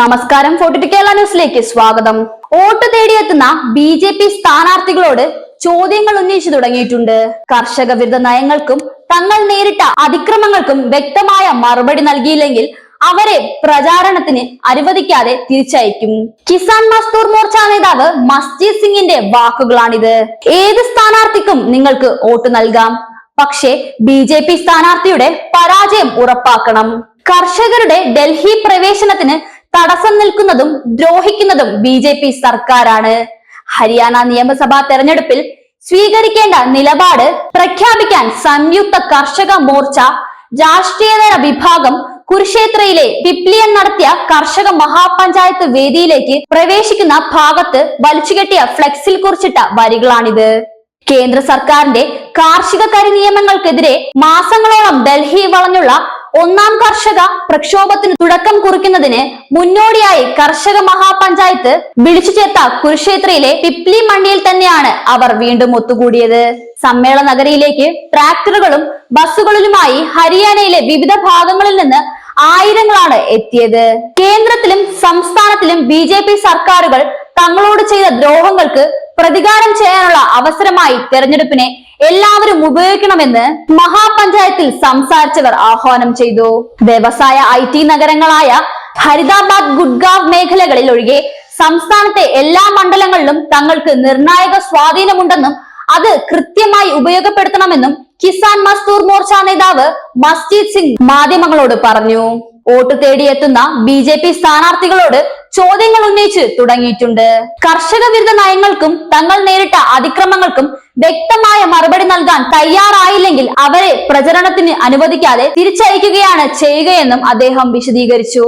നമസ്കാരം ഫോർട്ടി കേരള ന്യൂസിലേക്ക് സ്വാഗതം. വോട്ട് തേടിയെത്തുന്ന ബി ജെ പി സ്ഥാനാർത്ഥികളോട് ചോദ്യങ്ങൾ ഉന്നയിച്ചു തുടങ്ങിയിട്ടുണ്ട്. കർഷക വിരുദ്ധ നയങ്ങൾക്കും തങ്ങൾ നേരിട്ട അതിക്രമങ്ങൾക്കും വ്യക്തമായ മറുപടി നൽകിയില്ലെങ്കിൽ അവരെ പ്രചാരണത്തിന് അനുവദിക്കാതെ തിരിച്ചയക്കും. കിസാൻ മസ്തൂർ മോർച്ച നേതാവ് മസ്ജിദ് സിംഗിന്റെ വാക്കുകളാണിത്. ഏത് സ്ഥാനാർത്ഥിക്കും നിങ്ങൾക്ക് വോട്ട് നൽകാം. പക്ഷേ ബി ജെ പി സ്ഥാനാർത്ഥിയുടെ പരാജയം ഉറപ്പാക്കണം. കർഷകരുടെ ഡൽഹി പ്രവേശനത്തിന് തടസ്സം നിൽക്കുന്നതും ദ്രോഹിക്കുന്നതും ബി ജെ പി സർക്കാരാണ്. ഹരിയാന നിയമസഭാ തെരഞ്ഞെടുപ്പിൽ സ്വീകരിക്കേണ്ട നിലപാട് പ്രഖ്യാപിക്കാൻ സംയുക്ത കർഷക മോർച്ച രാഷ്ട്രീയതര വിഭാഗം കുരുക്ഷേത്രയിലെ പിപ്ലിയൻ നടത്തിയ കർഷക മഹാപഞ്ചായത്ത് വേദിയിലേക്ക് പ്രവേശിക്കുന്ന ഭാഗത്ത് വലിച്ചുകെട്ടിയ ഫ്ലെക്സിൽ കുറിച്ചിട്ട വരികളാണിത്. കേന്ദ്ര സർക്കാരിന്റെ കാർഷിക കരി നിയമങ്ങൾക്കെതിരെ മാസങ്ങളോളം ഡൽഹി വളഞ്ഞുള്ള ഒന്നാം കർഷക പ്രക്ഷോഭത്തിന് തുടക്കം കുറിക്കുന്നതിന് മുന്നോടിയായി കർഷക മഹാപഞ്ചായത്ത് വിളിച്ചു ചേർത്ത കുരുക്ഷേത്രയിലെ പിപ്ലി മണ്ടിയിൽ തന്നെയാണ് അവർ വീണ്ടും ഒത്തുകൂടിയത്. സമ്മേളന നഗരിയിലേക്ക് ട്രാക്ടറുകളും ബസ്സുകളിലുമായി ഹരിയാനയിലെ വിവിധ ഭാഗങ്ങളിൽ നിന്ന് ആയിരങ്ങളാണ് എത്തിയത്. കേന്ദ്രത്തിലും സംസ്ഥാനത്തിലും ബി സർക്കാരുകൾ തങ്ങളോട് ചെയ്ത ദ്രോഹങ്ങൾക്ക് പ്രതികാരം ചെയ്യാനുള്ള അവസരമായി തെരഞ്ഞെടുപ്പിനെ എല്ലാവരും ഉപയോഗിക്കണമെന്ന് മഹാപഞ്ചായത്തിൽ സംസാരിച്ചവർ ആഹ്വാനം ചെയ്തു. വ്യവസായ ഐ നഗരങ്ങളായ ഹരിദാബാദ് ഗുഡ്ഗാവ് മേഖലകളിൽ ഒഴികെ സംസ്ഥാനത്തെ എല്ലാ മണ്ഡലങ്ങളിലും തങ്ങൾക്ക് നിർണായക സ്വാധീനമുണ്ടെന്നും അത് കൃത്യമായി ഉപയോഗപ്പെടുത്തണമെന്നും കിസാൻ മസ്ദൂർ മോർച്ച നേതാവ് മസ്ജിദ് സിംഗ് മാധ്യമങ്ങളോട് പറഞ്ഞു. വോട്ട് തേടിയെത്തുന്ന ബി ജെ പി സ്ഥാനാർത്ഥികളോട് ചോദ്യങ്ങൾ ഉന്നയിച്ച് തുടങ്ങിയിട്ടുണ്ട്. കർഷക വിരുദ്ധ നയങ്ങൾക്കും തങ്ങൾ നേരിട്ട അതിക്രമങ്ങൾക്കും വ്യക്തമായ മറുപടി നൽകാൻ തയ്യാറായില്ലെങ്കിൽ അവരെ പ്രചരണത്തിന് അനുവദിക്കാതെ തിരിച്ചയക്കുകയാണ് ചെയ്യുകയെന്നും അദ്ദേഹം വിശദീകരിച്ചു.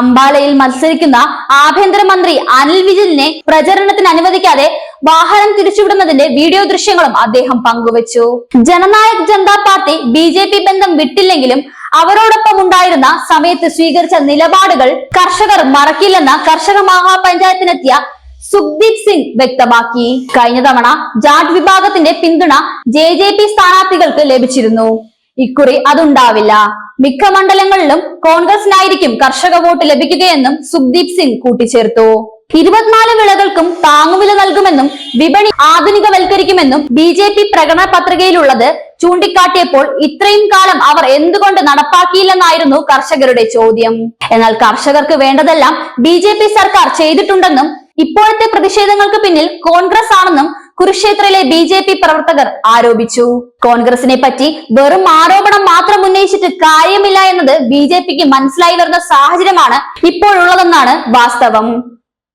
അംബാലയിൽ മത്സരിക്കുന്ന ആഭ്യന്തരമന്ത്രി അനിൽ വിജിലിനെ പ്രചരണത്തിന് അനുവദിക്കാതെ വാഹനം തിരിച്ചുവിടുന്നതിന്റെ വീഡിയോ ദൃശ്യങ്ങളും അദ്ദേഹം പങ്കുവച്ചു. ജനനായക് ജനതാ പാർട്ടി ബി ബന്ധം വിട്ടില്ലെങ്കിലും അവരോടൊപ്പം ഉണ്ടായിരുന്ന സമയത്ത് സ്വീകരിച്ച നിലപാടുകൾ കർഷകർ മറക്കില്ലെന്ന കർഷക മഹാപഞ്ചായത്തിനെത്തിയ സുഖ്ദീപ് സിംഗ് വ്യക്തമാക്കി. കഴിഞ്ഞ തവണ ജാട്ട് വിഭാഗത്തിന്റെ പിന്തുണ ജെ ജെ പി സ്ഥാനാർത്ഥികൾക്ക് ലഭിച്ചിരുന്നു. ഇക്കുറി അതുണ്ടാവില്ല. മിക്ക മണ്ഡലങ്ങളിലും കോൺഗ്രസിനായിരിക്കും കർഷക വോട്ട് ലഭിക്കുകയെന്നും സുഖ്ദീപ് സിംഗ് കൂട്ടിച്ചേർത്തു. ഇരുപത്തിനാല് വിളകൾക്കും താങ്ങുവില നൽകുമെന്നും വിപണി ആധുനികവൽക്കരിക്കുമെന്നും ബി ജെ പി പ്രകടന പത്രികയിലുള്ളത് ചൂണ്ടിക്കാട്ടിയപ്പോൾ ഇത്രയും കാലം അവർ എന്തുകൊണ്ട് നടപ്പാക്കിയില്ലെന്നായിരുന്നു കർഷകരുടെ ചോദ്യം. എന്നാൽ കർഷകർക്ക് വേണ്ടതെല്ലാം ബി സർക്കാർ ചെയ്തിട്ടുണ്ടെന്നും ഇപ്പോഴത്തെ പ്രതിഷേധങ്ങൾക്ക് പിന്നിൽ കോൺഗ്രസ് ആണെന്നും കുരുക്ഷേത്രയിലെ ബി ജെ പി പ്രവർത്തകർ ആരോപിച്ചു. കോൺഗ്രസിനെ പറ്റി വെറും ആരോപണം മാത്രം ഉന്നയിച്ചിട്ട് കാര്യമില്ല എന്നത് ബി ജെ പിക്ക് മനസ്സിലായി വരുന്ന സാഹചര്യമാണ് ഇപ്പോഴുള്ളതെന്നാണ് വാസ്തവം.